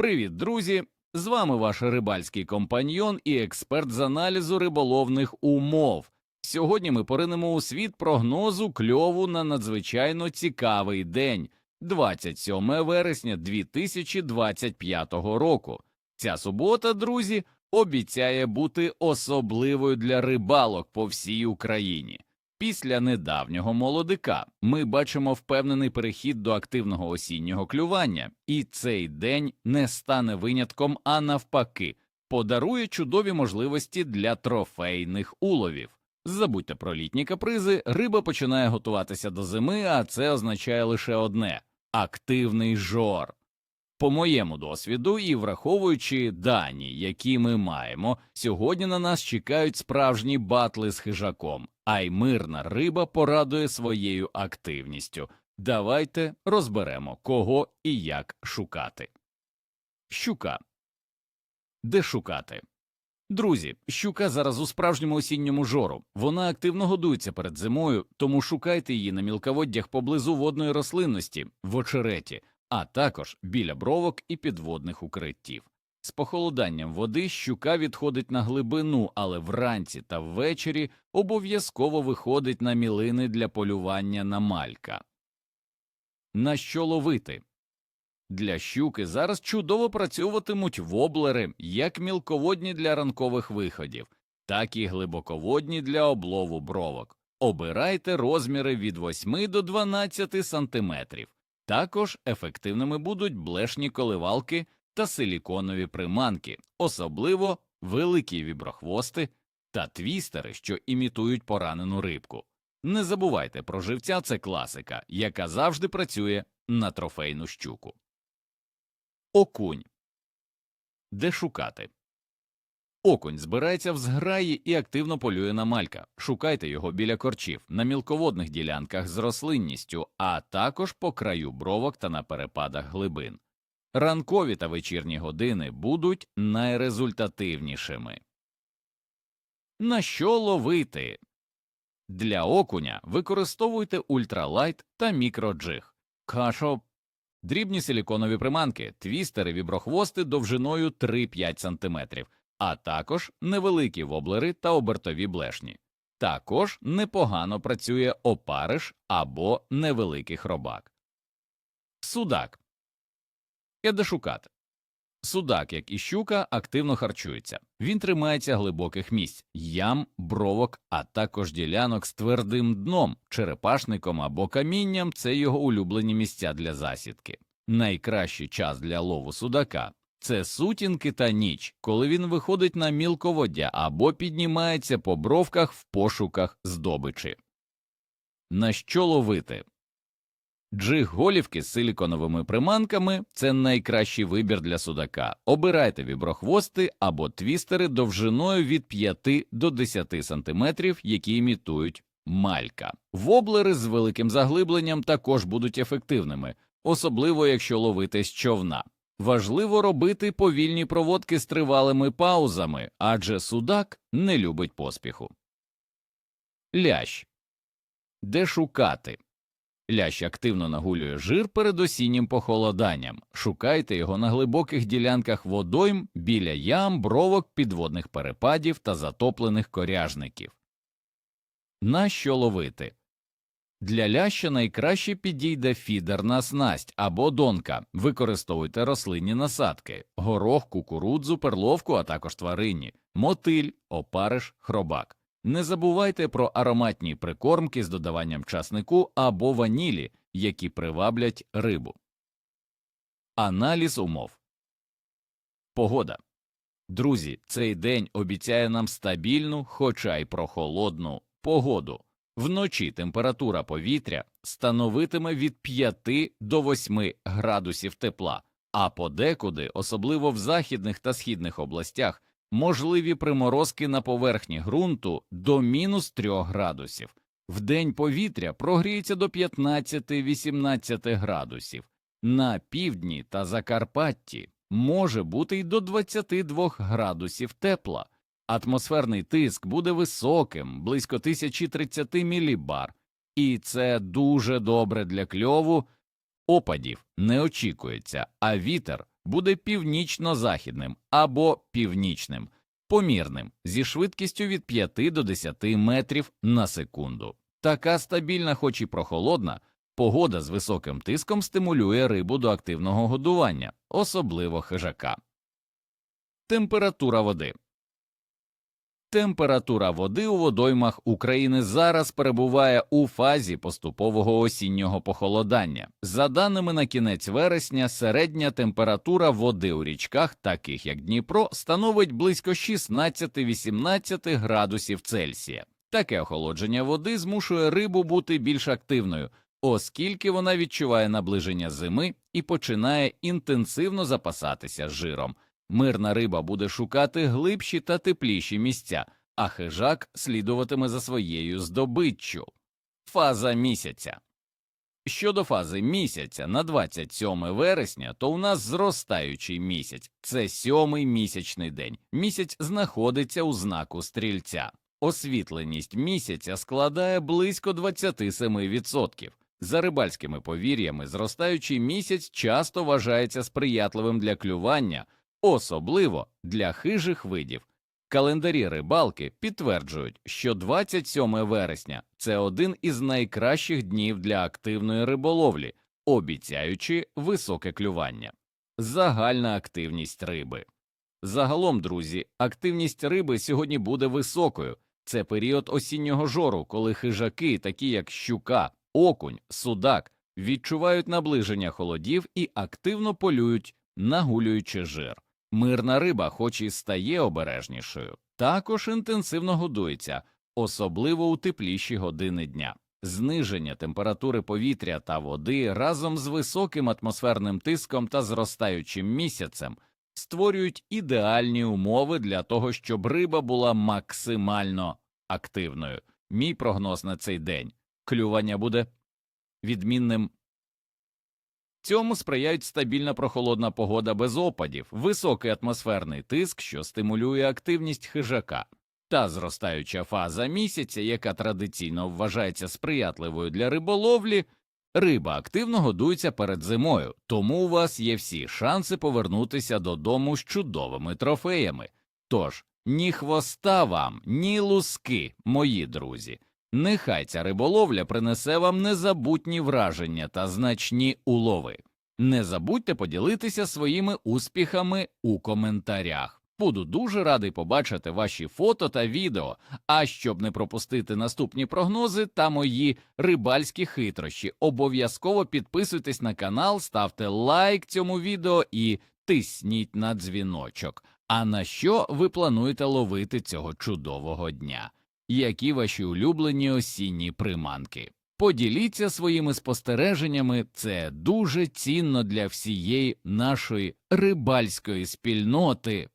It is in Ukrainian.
Привіт, друзі! З вами ваш рибальський компаньйон і експерт з аналізу риболовних умов. Сьогодні ми поринемо у світ прогнозу кльову на надзвичайно цікавий день 27 вересня 2025 року. Ця субота, друзі, обіцяє бути особливою для рибалок по всій Україні. Після недавнього молодика ми бачимо впевнений перехід до активного осіннього клювання, і цей день не стане винятком, а навпаки, подарує чудові можливості для трофейних уловів. Забудьте про літні капризи, риба починає готуватися до зими, а це означає лише одне активний жор. По моєму досвіду і враховуючи дані, які ми маємо, сьогодні на нас чекають справжні батли з хижаком, а й мирна риба порадує своєю активністю. Давайте розберемо, кого і як шукати. Щука. Де шукати? Друзі, щука зараз у справжньому осінньому жору. Вона активно годується перед зимою, тому шукайте її на мілководдях поблизу водної рослинності, в очереті, а також біля бровок і підводних укриттів. З похолоданням води щука відходить на глибину, але вранці та ввечері обов'язково виходить на мілини для полювання на малька. На що ловити? Для щуки зараз чудово працюватимуть воблери, як мілководні для ранкових виходів, так і глибоководні для облову бровок. Обирайте розміри від 8 до 12 сантиметрів. Також ефективними будуть блешні коливалки та силіконові приманки, особливо великі віброхвости та твістери, що імітують поранену рибку. Не забувайте про живця, це класика, яка завжди працює на трофейну щуку. Окунь. Де шукати? Окунь збирається в зграї і активно полює на малька. Шукайте його біля корчів, на мілководних ділянках з рослинністю, а також по краю бровок та на перепадах глибин. Ранкові та вечірні години будуть найрезультативнішими. На що ловити? Для окуня використовуйте ультралайт та мікроджиг. Кашо дрібні силіконові приманки, твістери, віброхвости довжиною 3-5 см, а також невеликі воблери та обертові блешні. Також непогано працює опариш або невеликий хробак. Судак. Є де шукати. Судак, як і щука, активно харчується. Він тримається глибоких місць, ям, бровок, а також ділянок з твердим дном, черепашником або камінням це його улюблені місця для засідки. Найкращий час для лову судака це сутінки та ніч, коли він виходить на мілководдя або піднімається по бровках в пошуках здобичі. На що ловити? Джиг голівки з силіконовими приманками це найкращий вибір для судака. Обирайте віброхвости або твістери довжиною від 5 до 10 см, які імітують малька. Воблери з великим заглибленням також будуть ефективними, особливо якщо ловити з човна. Важливо робити повільні проводки з тривалими паузами, адже судак не любить поспіху. Лящ. Де шукати? Лящ активно нагулює жир перед осіннім похолоданням. Шукайте його на глибоких ділянках водойм біля ям, бровок, підводних перепадів та затоплених коряжників. На що ловити? Для ляща найкраще підійде фідерна снасть або донка. Використовуйте рослинні насадки, горох, кукурудзу, перловку, а також тваринні, мотиль, опариш, хробак. Не забувайте про ароматні прикормки з додаванням часнику або ванілі, які приваблять рибу. Аналіз умов Погода. Друзі, цей день обіцяє нам стабільну, хоча й прохолодну погоду. Вночі температура повітря становитиме від 5 до 8 градусів тепла, а подекуди, особливо в західних та східних областях, можливі приморозки на поверхні ґрунту до мінус 3 градусів. Вдень повітря прогріється до 15-18 градусів, на півдні та Закарпатті може бути й до 22 градусів тепла. Атмосферний тиск буде високим, близько 1030 мілібар, і це дуже добре для кльову. Опадів не очікується, а вітер буде північно-західним або північним, помірним зі швидкістю від 5 до 10 метрів на секунду. Така стабільна, хоч і прохолодна, погода з високим тиском стимулює рибу до активного годування, особливо хижака. Температура води Температура води у водоймах України зараз перебуває у фазі поступового осіннього похолодання. За даними на кінець вересня, середня температура води у річках, таких як Дніпро, становить близько 16-18 градусів Цельсія. Таке охолодження води змушує рибу бути більш активною, оскільки вона відчуває наближення зими і починає інтенсивно запасатися жиром. Мирна риба буде шукати глибші та тепліші місця, а хижак слідуватиме за своєю здобиччю. Фаза місяця. Щодо фази місяця на 27 вересня, то у нас зростаючий місяць це сьомий місячний день. Місяць знаходиться у знаку стрільця. Освітленість місяця складає близько 27%. За рибальськими повір'ями, зростаючий місяць часто вважається сприятливим для клювання, особливо для хижих видів. Календарі рибалки підтверджують, що 27 вересня це один із найкращих днів для активної риболовлі, обіцяючи високе клювання. Загальна активність риби. Загалом, друзі, активність риби сьогодні буде високою. Це період осіннього жору, коли хижаки, такі як щука, окунь, судак, відчувають наближення холодів і активно полюють, нагулюючи жир. Мирна риба, хоч і стає обережнішою, також інтенсивно годується, особливо у тепліші години дня. Зниження температури повітря та води разом з високим атмосферним тиском та зростаючим місяцем створюють ідеальні умови для того, щоб риба була максимально активною. Мій прогноз на цей день клювання буде відмінним. Цьому сприяють стабільна прохолодна погода без опадів, високий атмосферний тиск, що стимулює активність хижака, та зростаюча фаза місяця, яка традиційно вважається сприятливою для риболовлі. Риба активно годується перед зимою, тому у вас є всі шанси повернутися додому з чудовими трофеями. Тож ні хвоста вам, ні луски, мої друзі. Нехай ця риболовля принесе вам незабутні враження та значні улови. Не забудьте поділитися своїми успіхами у коментарях. Буду дуже радий побачити ваші фото та відео. А щоб не пропустити наступні прогнози та мої рибальські хитрощі, обов'язково підписуйтесь на канал, ставте лайк цьому відео і тисніть на дзвіночок. А на що ви плануєте ловити цього чудового дня? Які ваші улюблені осінні приманки? Поділіться своїми спостереженнями, це дуже цінно для всієї нашої рибальської спільноти.